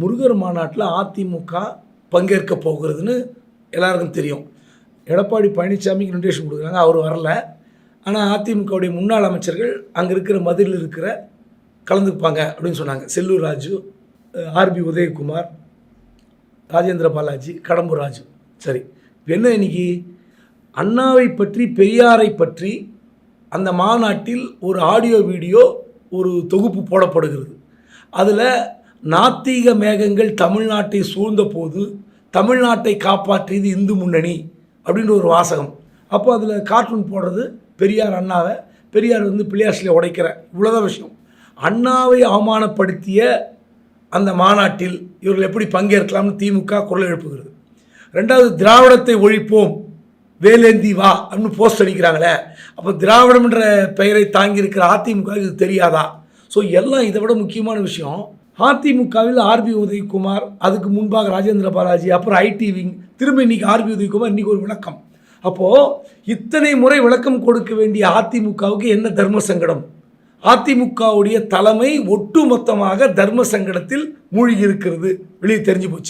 முருகர் மாநாட்டில் அதிமுக பங்கேற்க போகிறதுன்னு எல்லாருக்கும் தெரியும். எடப்பாடி பழனிசாமிக்கு இன்விடேஷன் கொடுக்குறாங்க அவர் வரல. ஆனால் அதிமுகவுடைய முன்னாள் அமைச்சர்கள் அங்கே இருக்கிற மதுரையில் இருக்கிற கலந்துப்பாங்க அப்படின்னு சொன்னாங்க. செல்லூர் ராஜு ஆர்பி உதயகுமார் ராஜேந்திர பாலாஜி கடம்பூர் ராஜு. சரி இப்போ என்ன இன்னைக்கு? அண்ணாவை பற்றி பெரியாரை பற்றி அந்த மாநாட்டில் ஒரு ஆடியோ வீடியோ ஒரு தொகுப்பு போடப்படுகிறது. அதில் நாத்திக மேகங்கள் தமிழ்நாட்டை சூழ்ந்த போது தமிழ்நாட்டை காப்பாற்றியது இந்து முன்னணி அப்படின்ற ஒரு வாசகம். அப்போ அதில் கார்ட்டூன் போடுறது பெரியார் அண்ணாவை பெரியார் வந்து பிள்ளையாசில் உடைக்கிற. இவ்வளோதான் விஷயம். அண்ணாவை அவமானப்படுத்திய அந்த மாநாட்டில் இவர்கள் எப்படி பங்கேற்கலாம்னு திமுக குரல் எழுப்புகிறது. ரெண்டாவது திராவிடத்தை ஒழிப்போம் வேலேந்தி வா அப்படின்னு போஸ்ட் அடிக்கிறாங்களே. அப்போ திராவிடம் என்ற பெயரை தாங்கியிருக்கிற அதிமுக இது தெரியாதா? ஸோ எல்லாம் இதை விட முக்கியமான விஷயம் அதிமுகவில் ஆர்பி உதயகுமார் அதுக்கு முன்பாக ராஜேந்திர பாலாஜி அப்புறம் ஐடி விங் திரும்ப இன்னைக்கு ஆர்பி உதயகுமார் இன்னைக்கு ஒரு விளக்கம். அப்போது இத்தனை முறை விளக்கம் கொடுக்க வேண்டிய அதிமுகவுக்கு என்ன தர்ம சங்கடம்? அதிமுகவுடைய தலைமை ஒட்டுமொத்தமாக தர்ம சங்கடத்தில் மூழ்கி இருக்கிறது. வெளியே தெரிஞ்சு போச்சு.